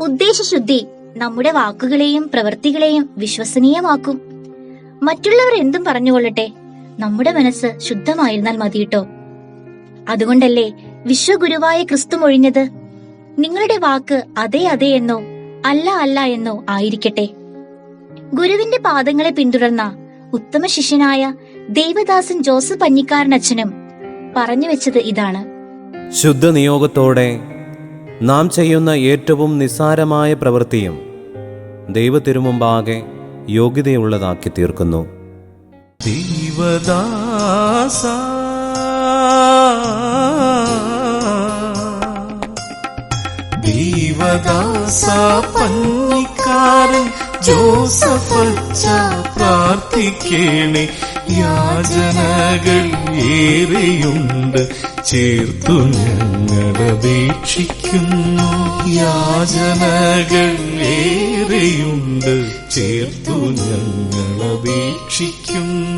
ഉദ്ദേശശുദ്ധി നമ്മുടെ വാക്കുകളെയും പ്രവൃത്തികളെയും വിശ്വസനീയമാക്കും. മറ്റുള്ളവർ എന്തും പറഞ്ഞുകൊള്ളട്ടെ നമ്മുടെ മനസ്സ് ശുദ്ധമായിരുന്നാൽ മതിയിട്ടോ അതുകൊണ്ടല്ലേ വിശ്വഗുരുവായ ക്രിസ്തു മൊഴിഞ്ഞത്? നിങ്ങളുടെ വാക്ക് അതെ അതെ എന്നോ അല്ല അല്ല എന്നോ ആയിരിക്കട്ടെ. ഗുരുവിന്റെ പാദങ്ങളെ പിന്തുടർന്ന ഉത്തമ ശിഷ്യനായ ദേവദാസൻ ജോസഫ് പഞ്ഞിക്കാരനച്ഛനും പറഞ്ഞു വെച്ചത് ഇതാണ്. ശുദ്ധ നിയോഗത്തോടെ നാം ചെയ്യുന്ന ഏറ്റവും നിസ്സാരമായ പ്രവൃത്തിയും ദൈവത്തിരുമുമ്പാകെ യോഗ്യതയുള്ളതാക്കി തീർക്കുന്നു. ദൈവദാസ. ദൈവദാസ പന്നിക്കാരൻ യാചനകൾ ഏറെയുണ്ട്. ചേർത്തു ഞങ്ങളപേക്ഷിക്കുന്നു യാചനകൾ ഏറെയുണ്ട്. ചേർത്തു ഞങ്ങളപേക്ഷിക്കുന്നു